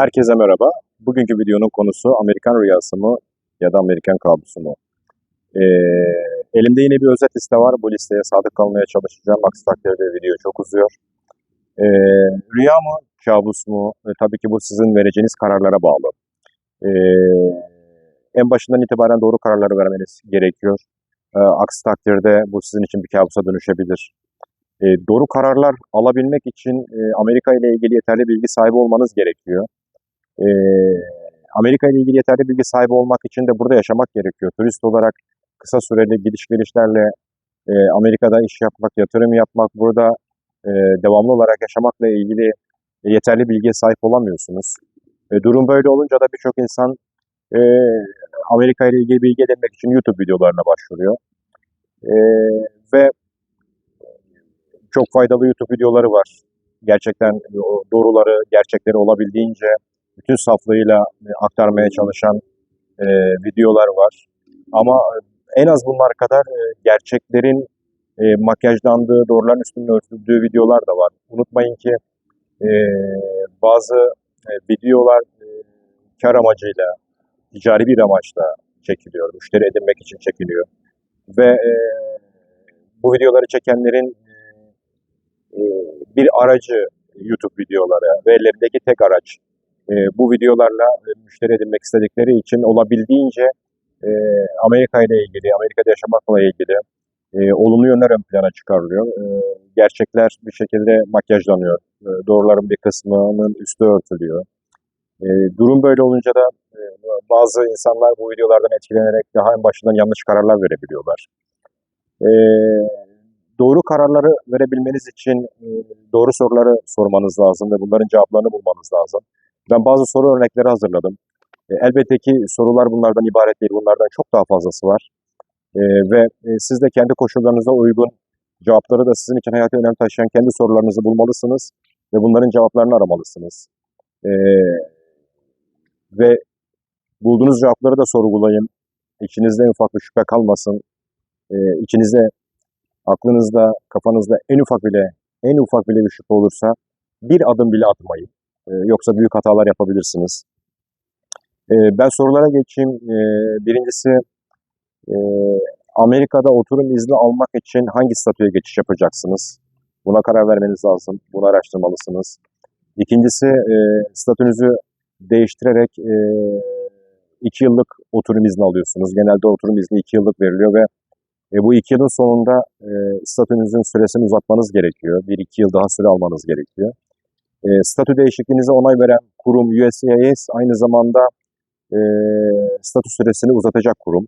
Herkese merhaba. Bugünkü videonun konusu Amerikan rüyası mı ya da Amerikan kabusu mu? Ee, elimde yine bir özet liste var. Bu listeye sadık kalmaya çalışacağım. Aksi takdirde video çok uzuyor. Ee, rüya mı, kabus mu? Ee, tabii ki bu sizin vereceğiniz kararlara bağlı. Ee, en başından itibaren doğru kararları vermeniz gerekiyor. Ee, aksi takdirde bu sizin için bir kabusa dönüşebilir. Ee, doğru kararlar alabilmek için e, Amerika ile ilgili yeterli bilgi sahibi olmanız gerekiyor. Ee, Amerika ile ilgili yeterli bilgi sahibi olmak için de burada yaşamak gerekiyor. Turist olarak kısa süreli gidiş gelişlerle e, Amerika'da iş yapmak, yatırım yapmak, burada e, devamlı olarak yaşamakla ilgili yeterli bilgiye sahip olamıyorsunuz. E, durum böyle olunca da birçok insan e, Amerika ile ilgili bilgi edinmek için YouTube videolarına başvuruyor. E, ve çok faydalı YouTube videoları var. Gerçekten o doğruları, gerçekleri olabildiğince bütün saflığıyla e, aktarmaya çalışan e, videolar var. Ama en az bunlar kadar e, gerçeklerin e, makyajlandığı, doğruların üstünde örtüldüğü videolar da var. Unutmayın ki e, bazı e, videolar e, kar amacıyla, ticari bir amaçla çekiliyor. Müşteri edinmek için çekiliyor. Ve e, bu videoları çekenlerin e, bir aracı YouTube videoları ve ellerindeki tek araç e, bu videolarla e, müşteri edinmek istedikleri için olabildiğince e, Amerika ile ilgili, Amerika'da yaşamakla ilgili e, olumlu yönler ön plana çıkarılıyor. E, gerçekler bir şekilde makyajlanıyor. E, doğruların bir kısmının üstü örtülüyor. E, durum böyle olunca da e, bazı insanlar bu videolardan etkilenerek daha en başından yanlış kararlar verebiliyorlar. E, kararları verebilmeniz için e, doğru soruları sormanız lazım ve bunların cevaplarını bulmanız lazım. Ben bazı soru örnekleri hazırladım. E, elbette ki sorular bunlardan ibaret değil. Bunlardan çok daha fazlası var. E, ve e, siz de kendi koşullarınıza uygun cevapları da sizin için hayata önem taşıyan kendi sorularınızı bulmalısınız ve bunların cevaplarını aramalısınız. Ve bulduğunuz cevapları da sorgulayın. İçinizde en ufak bir şüphe kalmasın. E, içinizde, aklınızda, kafanızda en ufak bile en ufak bile bir şüphe olursa bir adım bile atmayın. E, yoksa büyük hatalar yapabilirsiniz. E, ben sorulara geçeyim. E, birincisi e, Amerika'da oturum izni almak için hangi statüye geçiş yapacaksınız? Buna karar vermeniz lazım. Bunu araştırmalısınız. İkincisi e, statünüzü değiştirerek e, iki yıllık oturum izni alıyorsunuz. Genelde oturum izni iki yıllık veriliyor ve e, bu iki yılın sonunda e, statünüzün süresini uzatmanız gerekiyor. Bir iki yıl daha süre almanız gerekiyor. E, statü değişikliğinize onay veren kurum USCIS aynı zamanda e, statü süresini uzatacak kurum.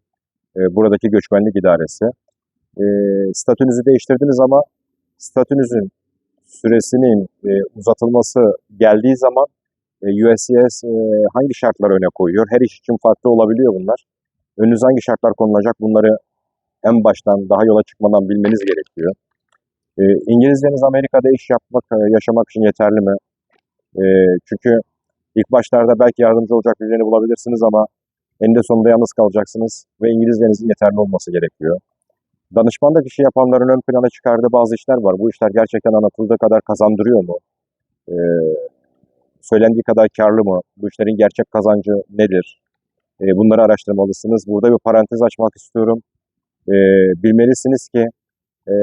E, buradaki göçmenlik idaresi. E, statünüzü değiştirdiniz ama statünüzün süresinin e, uzatılması geldiği zaman e, USCIS e, hangi şartlar öne koyuyor? Her iş için farklı olabiliyor bunlar. Önünüze hangi şartlar konulacak bunları en baştan daha yola çıkmadan bilmeniz gerekiyor. E, İngilizceniz Amerika'da iş yapmak, e, yaşamak için yeterli mi? E, çünkü ilk başlarda belki yardımcı olacak birilerini bulabilirsiniz ama eninde sonunda yalnız kalacaksınız ve İngilizcenizin yeterli olması gerekiyor. Danışmanlık işi yapanların ön plana çıkardığı bazı işler var. Bu işler gerçekten anlatıldığı kadar kazandırıyor mu? E, söylendiği kadar karlı mı? Bu işlerin gerçek kazancı nedir? E, bunları araştırmalısınız. Burada bir parantez açmak istiyorum. E, bilmelisiniz ki e,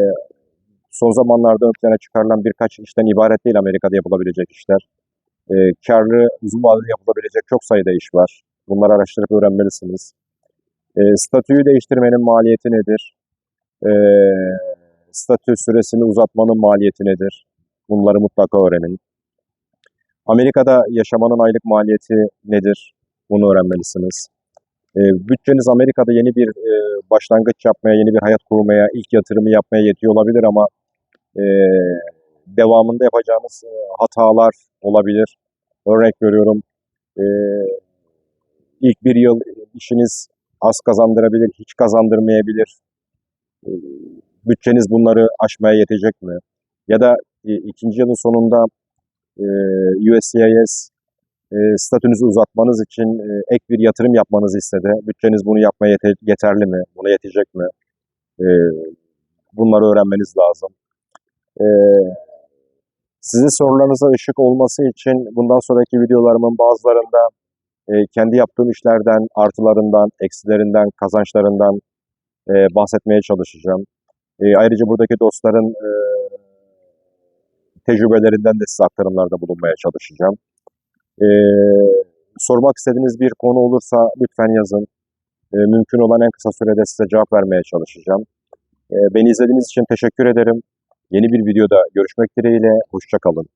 son zamanlarda ön plana çıkarılan birkaç işten ibaret değil Amerika'da yapılabilecek işler. E, karlı, uzun vadeli yapılabilecek çok sayıda iş var. Bunları araştırıp öğrenmelisiniz. E, statüyü değiştirmenin maliyeti nedir? E, statü süresini uzatmanın maliyeti nedir? Bunları mutlaka öğrenin. Amerika'da yaşamanın aylık maliyeti nedir? Bunu öğrenmelisiniz. E, bütçeniz Amerika'da yeni bir e, başlangıç yapmaya, yeni bir hayat kurmaya, ilk yatırımı yapmaya yetiyor olabilir ama e, devamında yapacağınız e, hatalar olabilir. Örnek veriyorum, e, ilk bir yıl işiniz az kazandırabilir, hiç kazandırmayabilir. E, bütçeniz bunları aşmaya yetecek mi? Ya da e, ikinci yılın sonunda e, USCIS e, statünüzü uzatmanız için e, ek bir yatırım yapmanızı istedi. Bütçeniz bunu yapmaya yete- yeterli mi? Buna yetecek mi? E, bunları öğrenmeniz lazım. E, Sizin sorularınıza ışık olması için bundan sonraki videolarımın bazılarında e, kendi yaptığım işlerden, artılarından, eksilerinden, kazançlarından e, bahsetmeye çalışacağım. E, ayrıca buradaki dostların e, tecrübelerinden de size aktarımlarda bulunmaya çalışacağım. E, sormak istediğiniz bir konu olursa lütfen yazın. E, mümkün olan en kısa sürede size cevap vermeye çalışacağım. E, beni izlediğiniz için teşekkür ederim. Yeni bir videoda görüşmek dileğiyle. Hoşçakalın.